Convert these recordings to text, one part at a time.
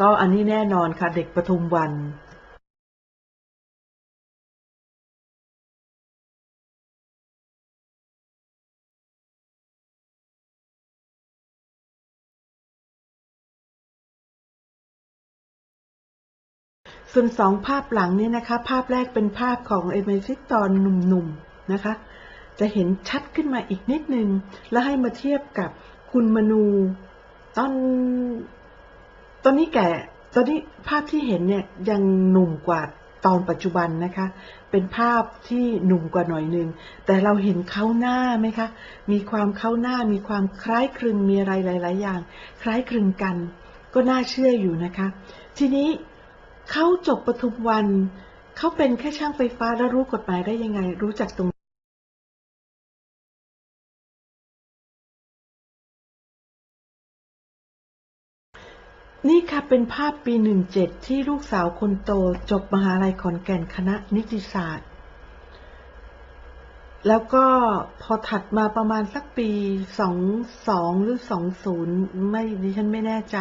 ก็อันนี้แน่นอนค่ะเด็กปทุมวันส่วนสองภาพหลังเนี่ยนะคะ ภาพแรกเป็นภาพของเอเมซิตอนหนุ่มๆนะคะ จะเห็นชัดขึ้นมาอีกนิดนึง แล้วให้มาเทียบกับคุณมนูตอน ตอนนี้แก่ตอนนี้ภาพที่เห็นเนี่ยยังหนุ่มกว่าตอนปัจจุบันนะคะ เป็นภาพที่หนุ่มกว่าหน่อยหนึ่งแต่เราเห็นเขาหน้าไหมคะ มีความเข้าหน้า มีความคล้ายคลึง มีอะไรหลาย ๆ อย่าง คล้ายคลึงกัน ก็น่าเชื่ออยู่นะคะ ทีนี้เขาจบปทุมวัน เขาเป็นแค่ช่างไฟฟ้าแล้วรู้กฎหมายได้ยังไง รู้จักตรง นี่ค่ะเป็นภาพปีหนึ่งเจ็ดที่ลูกสาวคนโตจบมหาลัยขอนแก่นคณะนิติศาสตร์ แล้วก็พอถัดมาประมาณสักปีสองสองหรือสองศูนย์ไม่ดิฉันไม่แน่ใจ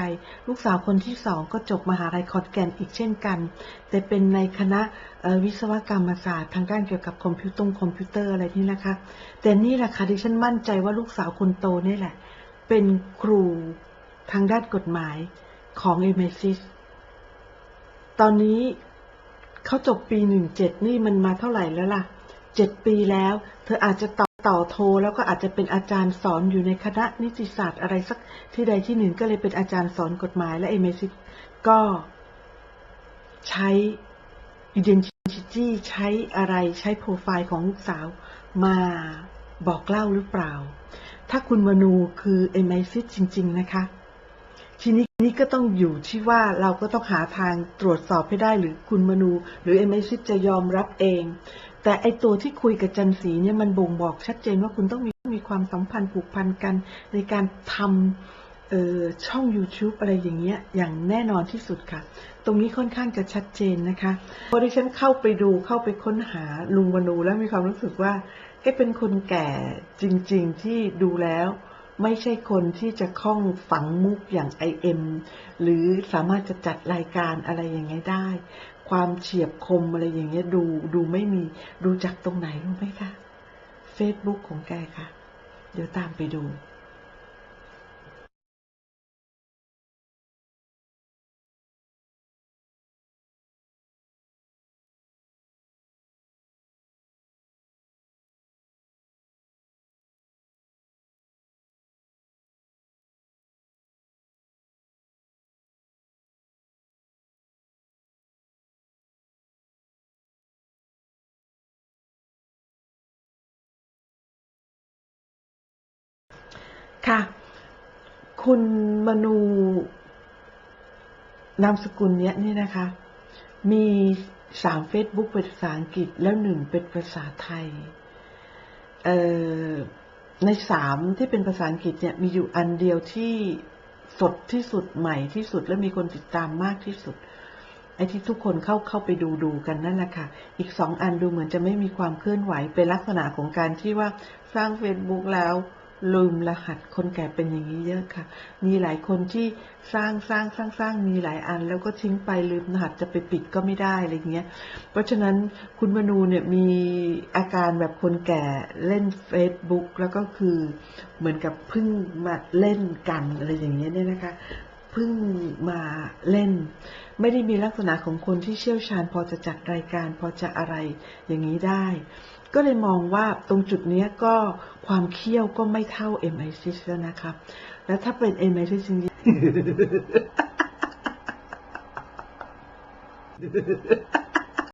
ลูกสาวคนที่สองก็จบมหาลัยขอนแก่นอีกเช่นกัน แต่เป็นในคณะวิศวกรรมศาสตร์ทางด้านเกี่ยวกับคอมพิวตงคอมพิวเตอร์อะไรนี่นะคะ แต่นี่แหละค่ะดิฉันมั่นใจว่าลูกสาวคนโตนี่แหละ เป็นครูทางด้านกฎหมาย ของเอเมซิสตอนนี้เขาจบปีหนึ่งเจ็ดนี่มันมาเท่าไหร่แล้วล่ะเจ็ดปีแล้ว เธออาจจะต่อต่อโทแล้วก็อาจจะเป็นอาจารย์สอนอยู่ในคณะนิติศาสตร์อะไรสักที่ใดที่หนึ่งก็เลยเป็นอาจารย์สอนกฎหมายและเอเมซิสก็ใช้ identity ใช้อะไรใช้โปรไฟล์ของลูกสาวมาบอกเล่าหรือเปล่า ถ้าคุณมนูคือเอเมซิสจริง ๆ นะคะ ทีนี้นี่ก็ต้องอยู่ที่ว่าเราก็ต้องหาทางตรวจสอบให้ได้หรือคุณมนู หรือเอเมซิจะยอมรับเอง แต่ไอตัวที่คุยกับจันสีเนี่ยมันบ่งบอกชัดเจนว่าคุณต้องมีมีความสัมพันธ์ผูกพันกันในการทำช่อง YouTube อะไรอย่างเงี้ยอย่างแน่นอนที่สุดค่ะ ตรงนี้ค่อนข้างจะชัดเจนนะคะพอดิฉันเข้าไปดูเข้าไปค้นหาลุงมนูแล้วมีความรู้สึกว่าเอ๊ะเป็นคนแก่จริง ๆ ที่ดูแล้ว ไม่ใช่คนที่จะคล่องฝังมุกอย่างไอเอ็มหรือสามารถจะจัดรายการอะไรอย่างเงี้ยได้ ความเฉียบคมอะไรอย่างเงี้ยดูดูไม่มีดูจากตรงไหนรู้ไหมคะ Facebook ของแกค่ะ เดี๋ยวตามไปดู ค่ะ คุณมนูนามสกุลเนี้ยนี่นะคะ มีสามเฟซบุ๊กเป็นภาษาอังกฤษแล้วหนึ่งเป็นภาษาไทยเอ่อในสามที่เป็นภาษาอังกฤษเนี่ยมีอยู่อันเดียวที่สดที่สุดใหม่ที่สุดและมีคนติดตามมากที่สุด ไอ้ที่ทุกคนเข้าเข้าไปดูดูกันนั่นแหละค่ะ อีกสองอันดูเหมือนจะไม่มีความเคลื่อนไหวเป็นลักษณะของการที่ว่าสร้าง Facebook แล้ว ลืมรหัสคนแก่เป็นอย่างนี้เยอะค่ะ มีหลายคนที่สร้างสร้างสร้างสร้างมีหลายอัน แล้วก็ทิ้งไปลืมรหัสจะไปปิดก็ไม่ได้อะไรเงี้ย เพราะฉะนั้นคุณมนูเนี่ยมีอาการแบบคนแก่เล่น Facebook แล้วก็คือเหมือนกับเพิ่งมาเล่นกันอะไรอย่างเงี้ยเนี่ยนะคะ เพิ่งมาเล่น ไม่ได้มีลักษณะของคนที่เชี่ยวชาญ พอจะจัดรายการพอจะอะไรอย่างนี้ได้ ก็เลยมองว่าตรงจุดนี้ก็ความเคี่ยวก็ไม่เท่า MI6 แล้วนะครับ แล้วถ้าเป็น MI6 จริงๆ